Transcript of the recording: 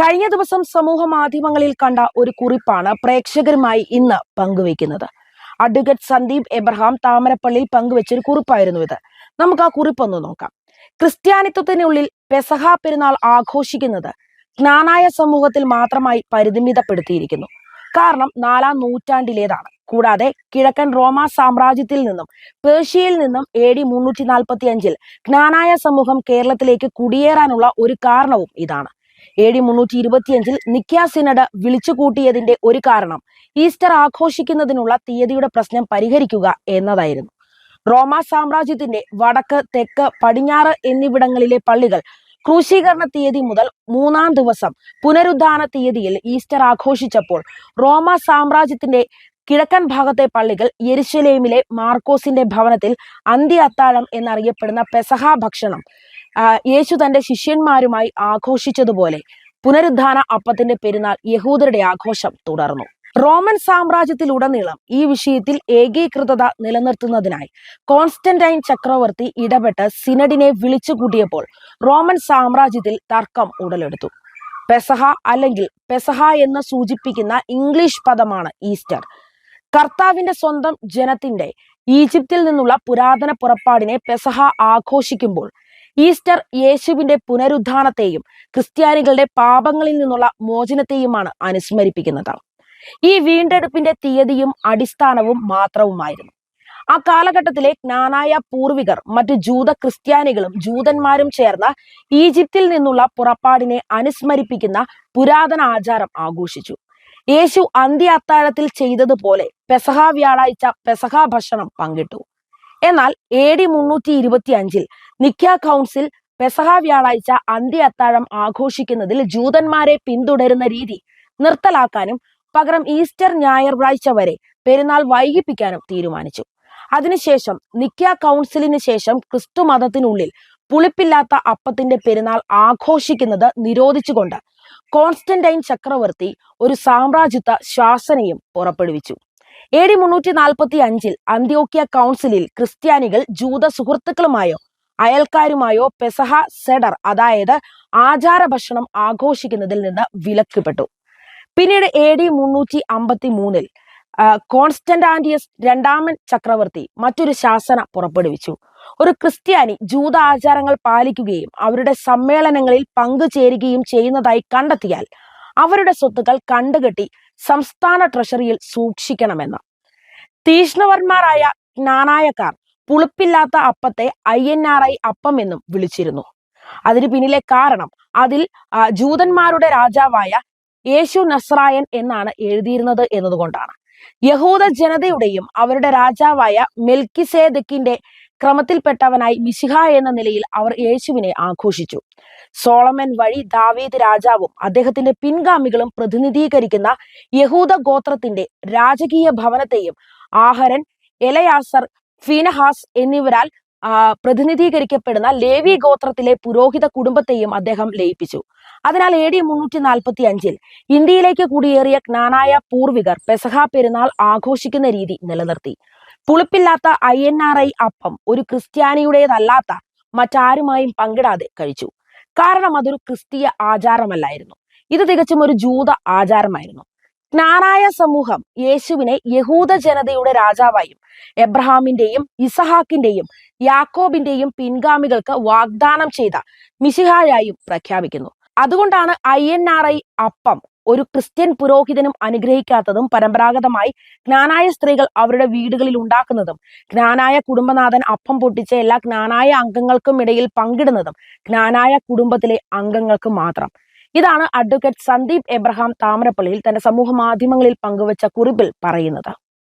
കഴിഞ്ഞ ദിവസം സമൂഹ മാധ്യമങ്ങളിൽ കണ്ട ഒരു കുറിപ്പാണ് പ്രേക്ഷകരുമായി ഇന്ന് പങ്കുവയ്ക്കുന്നത്. അഡ്വക്കേറ്റ് സന്ദീപ് എബ്രഹാം താമരപ്പള്ളിയിൽ പങ്കുവെച്ചൊരു കുറിപ്പായിരുന്നു ഇത്. നമുക്ക് ആ കുറിപ്പൊന്ന് നോക്കാം. ക്രിസ്ത്യാനിത്വത്തിനുള്ളിൽ പെസഹ പെരുന്നാൾ ആഘോഷിക്കുന്നത് ജ്ഞാനായ സമൂഹത്തിൽ മാത്രമായി പരിമിതപ്പെടുത്തിയിരിക്കുന്നു. കാരണം നാലാം നൂറ്റാണ്ടിലേതാണ്. കൂടാതെ കിഴക്കൻ റോമ സാമ്രാജ്യത്തിൽ നിന്നും പേർഷ്യയിൽ നിന്നും എ ഡി മുന്നൂറ്റി നാൽപ്പത്തി അഞ്ചിൽ ജ്ഞാനായ സമൂഹം കേരളത്തിലേക്ക് കുടിയേറാനുള്ള ഒരു കാരണവും ഇതാണ്. എ ഡി മുന്നൂറ്റി ഇരുപത്തിയഞ്ചിൽ നിക്യാസിനഡ വിളിച്ചു വിളിച്ചുകൂട്ടിയതിന്റെ ഒരു കാരണം ഈസ്റ്റർ ആഘോഷിക്കുന്നതിനുള്ള തീയതിയുടെ പ്രശ്നം പരിഹരിക്കുക എന്നതായിരുന്നു. റോമ സാമ്രാജ്യത്തിന്റെ വടക്ക് തെക്ക് പടിഞ്ഞാറ് എന്നിവിടങ്ങളിലെ പള്ളികൾ ക്രൂശീകരണ തീയതി മുതൽ മൂന്നാം ദിവസം പുനരുദ്ധാന തീയതിയിൽ ഈസ്റ്റർ ആഘോഷിച്ചപ്പോൾ റോമ സാമ്രാജ്യത്തിന്റെ കിഴക്കൻ ഭാഗത്തെ പള്ളികൾ യെരുശലേമിലെ മാർക്കോസിന്റെ ഭവനത്തിൽ അന്ത്യ അത്താഴം എന്നറിയപ്പെടുന്ന പെസഹ ഭക്ഷണം യേശു തന്റെ ശിഷ്യന്മാരുമായി ആഘോഷിച്ചതുപോലെ പുനരുദ്ധാന അപ്പത്തിന്റെ പെരുന്നാൾ യഹൂദരുടെ ആഘോഷം തുടർന്നു. റോമൻ സാമ്രാജ്യത്തിലുടനീളം ഈ വിഷയത്തിൽ ഏകീകൃതത നിലനിർത്തുന്നതിനായി കോൺസ്റ്റന്റൈൻ ചക്രവർത്തി ഇടപെട്ട് സിനഡിനെ വിളിച്ചുകൂട്ടിയപ്പോൾ റോമൻ സാമ്രാജ്യത്തിൽ തർക്കം ഉടലെടുത്തു. പെസഹ അല്ലെങ്കിൽ പെസഹ എന്ന് സൂചിപ്പിക്കുന്ന ഇംഗ്ലീഷ് പദമാണ് ഈസ്റ്റർ. കർത്താവിന്റെ സ്വന്തം ജനത്തിന്റെ ഈജിപ്തിൽ നിന്നുള്ള പുരാതന പുറപ്പാടിനെ പെസഹ ആഘോഷിക്കുമ്പോൾ ഈസ്റ്റർ യേശുവിന്റെ പുനരുദ്ധാനത്തെയും ക്രിസ്ത്യാനികളുടെ പാപങ്ങളിൽ നിന്നുള്ള മോചനത്തെയുമാണ് അനുസ്മരിപ്പിക്കുന്നത്. ഈ വീണ്ടെടുപ്പിന്റെ തീയതിയും അടിസ്ഥാനവും മാത്രവുമായിരുന്നു. ആ കാലഘട്ടത്തിലെ ജ്ഞാനായ പൂർവികർ മറ്റ് ജൂത ക്രിസ്ത്യാനികളും ജൂതന്മാരും ചേർന്ന ഈജിപ്തിൽ നിന്നുള്ള പുറപ്പാടിനെ അനുസ്മരിപ്പിക്കുന്ന പുരാതന ആചാരം ആഘോഷിച്ചു. യേശു അന്ത്യ അത്താഴത്തിൽ ചെയ്തതുപോലെ പെസഹ വ്യാഴാഴ്ച പെസഹ ഭക്ഷണം പങ്കിട്ടു. എന്നാൽ എ ഡി മുന്നൂറ്റി ഇരുപത്തി അഞ്ചിൽ നിക്യ കൗൺസിൽ പെസഹ വ്യാഴാഴ്ച അന്ത്യ അത്താഴം ആഘോഷിക്കുന്നതിൽ ജൂതന്മാരെ പിന്തുടരുന്ന രീതി നിർത്തലാക്കാനും പകരം ഈസ്റ്റർ ഞായറാഴ്ച വരെ പെരുന്നാൾ വൈകിപ്പിക്കാനും തീരുമാനിച്ചു. അതിനുശേഷം നിക്യ കൗൺസിലിന് ശേഷം ക്രിസ്തു മതത്തിനുള്ളിൽ പുളിപ്പില്ലാത്ത അപ്പത്തിന്റെ പെരുന്നാൾ ആഘോഷിക്കുന്നത് നിരോധിച്ചുകൊണ്ട് കോൺസ്റ്റന്റൈൻ ചക്രവർത്തി ഒരു സാമ്രാജ്യത്വ ശാസനയും പുറപ്പെടുവിച്ചു. എ ഡി മുന്നൂറ്റി നാൽപ്പത്തി അഞ്ചിൽ അന്ത്യോക്യ കൗൺസിലിൽ ക്രിസ്ത്യാനികൾ ജൂത സുഹൃത്തുക്കളുമായോ അയൽക്കാരുമായോ പെസഹ സെഡർ അതായത് ആചാര ഭക്ഷണം ആഘോഷിക്കുന്നതിൽ നിന്ന് വിലക്കപ്പെട്ടു പിന്നീട് എ ഡി മുന്നൂറ്റി അമ്പത്തി മൂന്നിൽ കോൺസ്റ്റന്റാൻഡിയസ് രണ്ടാമൻ ചക്രവർത്തി മറ്റൊരു ശാസന പുറപ്പെടുവിച്ചു. ഒരു ക്രിസ്ത്യാനി ജൂത ആചാരങ്ങൾ പാലിക്കുകയും അവരുടെ സമ്മേളനങ്ങളിൽ പങ്കുചേരുകയും ചെയ്യുന്നതായി കണ്ടെത്തിയാൽ അവരുടെ സ്വത്തുക്കൾ കണ്ടുകെട്ടി സംസ്ഥാന ട്രഷറിയിൽ സൂക്ഷിക്കണമെന്ന്. തീഷ്ണവർമാരായ ജ്ഞാനായക്കാർ പുളിപ്പില്ലാത്ത അപ്പത്തെ ഐ എൻ ആർ ഐ അപ്പം എന്നും വിളിച്ചിരുന്നു. അതിന് പിന്നിലെ കാരണം അതിൽ ജൂതന്മാരുടെ രാജാവായ യേശു നസ്രായൻ എന്നാണ് എഴുതിയിരുന്നത് എന്നതുകൊണ്ടാണ്. യഹൂദ ജനതയുടെയും അവരുടെ രാജാവായ മെൽക്കിസേദക്കിന്റെ ക്രമത്തിൽപ്പെട്ടവനായി മിശിഹ എന്ന നിലയിൽ അവർ യേശുവിനെ ആഘോഷിച്ചു. സോളമൻ വഴി ദാവീദ് രാജാവും അദ്ദേഹത്തിന്റെ പിൻഗാമികളും പ്രതിനിധീകരിക്കുന്ന യഹൂദ ഗോത്രത്തിന്റെ രാജകീയ ഭവനത്തെയും ആഹരൻ എലയാസർ ഫീനഹാസ് എന്നിവരാൽ പ്രതിനിധീകരിക്കപ്പെടുന്ന ലേവി ഗോത്രത്തിലെ പുരോഹിത കുടുംബത്തെയും അദ്ദേഹം ലയിപ്പിച്ചു. അതിനാൽ എ ഡി മുന്നൂറ്റി നാൽപ്പത്തി അഞ്ചിൽ ഇന്ത്യയിലേക്ക് കുടിയേറിയ ജ്ഞാനായ പൂർവികർ പെസഹ പെരുന്നാൾ ആഘോഷിക്കുന്ന രീതി നിലനിർത്തി. പുളിപ്പില്ലാത്ത ഐ എൻ ആർ ഐ അപ്പം ഒരു ക്രിസ്ത്യാനിയുടേതല്ലാത്ത മറ്റാരുമായും പങ്കിടാതെ കഴിച്ചു. കാരണം അതൊരു ക്രിസ്തീയ ആചാരമല്ലായിരുന്നു. ഇത് തികച്ചും ഒരു ജൂത ആചാരമായിരുന്നു. ജ്ഞാനായ സമൂഹം യേശുവിനെ യഹൂദ ജനതയുടെ രാജാവായും എബ്രഹാമിന്റെയും ഇസഹാക്കിന്റെയും യാക്കോബിന്റെയും പിൻഗാമികൾക്ക് വാഗ്ദാനം ചെയ്ത മിശിഹായായും പ്രഖ്യാപിക്കുന്നു. അതുകൊണ്ടാണ് ഐ എൻ ആർ ഐ അപ്പം ഒരു ക്രിസ്ത്യൻ പുരോഹിതനും അനുഗ്രഹിക്കാത്തതും പരമ്പരാഗതമായി ജ്ഞാനായ സ്ത്രീകൾ അവരുടെ വീടുകളിൽ ഉണ്ടാക്കുന്നതും ജ്ഞാനായ കുടുംബനാഥൻ അപ്പം പൊട്ടിച്ച എല്ലാ ജ്ഞാനായ അംഗങ്ങൾക്കും ഇടയിൽ പങ്കിടുന്നതും ജ്ഞാനായ കുടുംബത്തിലെ അംഗങ്ങൾക്ക് മാത്രം. ഇതാണ് അഡ്വക്കേറ്റ് സന്ദീപ് എബ്രഹാം താമരപ്പള്ളിയിൽ തന്റെ സമൂഹ മാധ്യമങ്ങളിൽ പങ്കുവച്ച കുറിപ്പിൽ പറയുന്നത്.